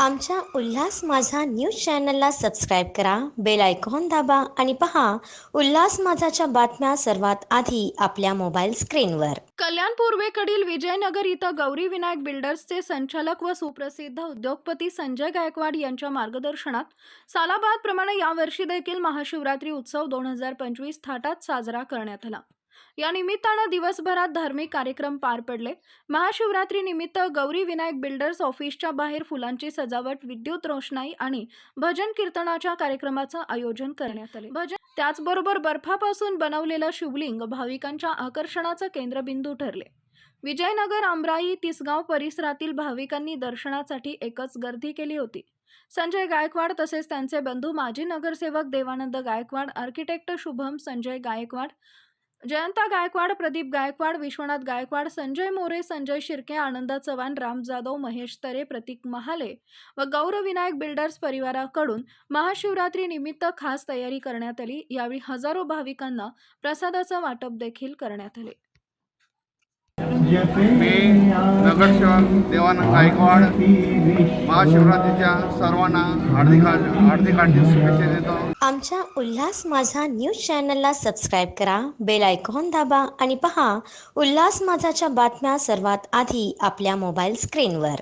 आमच्या उल्हास माझा न्यूज चॅनलला सबस्क्राईब करा बेल आयकॉन दाबा आणि पहा उल्हास माझाच्या बातम्या सर्वात आधी आपल्या मोबाईल स्क्रीनवर. कल्याण पूर्वेकडील विजयनगर इथं गौरी विनायक बिल्डर्सचे संचालक व सुप्रसिद्ध उद्योगपती संजय गायकवाड यांच्या मार्गदर्शनात सालाबादप्रमाणे यावर्षी देखील महाशिवरात्री उत्सव दोन हजार पंचवीस थाटात साजरा करण्यात आला. या निमित्तानं दिवसभरात धार्मिक कार्यक्रम पार पडले. महाशिवरात्री निमित्त गौरी विनायक बिल्डर्स ऑफिसच्या बाहेर फुलांची सजावट विद्युत रोषणाई आणि भजन कीर्तनाच्या कार्यक्रमाचं आयोजन करण्यात आले. भजन त्याचबरोबर बर्फापासून बनवलेलं शिवलिंग भाविकांच्या आकर्षणाचं केंद्रबिंदू ठरले. विजयनगर आमराई तिसगाव परिसरातील भाविकांनी दर्शनासाठी एकच गर्दी केली होती. संजय गायकवाड तसेच त्यांचे बंधू माजी नगरसेवक देवानंद गायकवाड आर्किटेक्ट शुभम संजय गायकवाड जयंता गायकवाड प्रदीप गायकवाड विश्वनाथ गायकवाड संजय मोरे संजय शिर्के आनंद चव्हाण राम जाधव महेश तरे प्रतीक महाले व गौरविनायक बिल्डर्स परिवाराकडून महाशिवरात्री निमित्त खास तयारी करण्यात आली. यावेळी हजारो भाविकांना प्रसादाचं वाटप देखील करण्यात आले. मी नगरसेवक देवानंद गायकवाड महाशिवरात्रीच्या सर्वांना हार्दिक हार्दिक हार्दिक शुभेच्छा देतो. आमच्या उल्हास माझा न्यूज चॅनलला सबस्क्राईब करा बेल आयकॉन दाबा आणि पहा उल्हास माझाच्या बातम्या सर्वात आधी आपल्या मोबाईल स्क्रीनवर.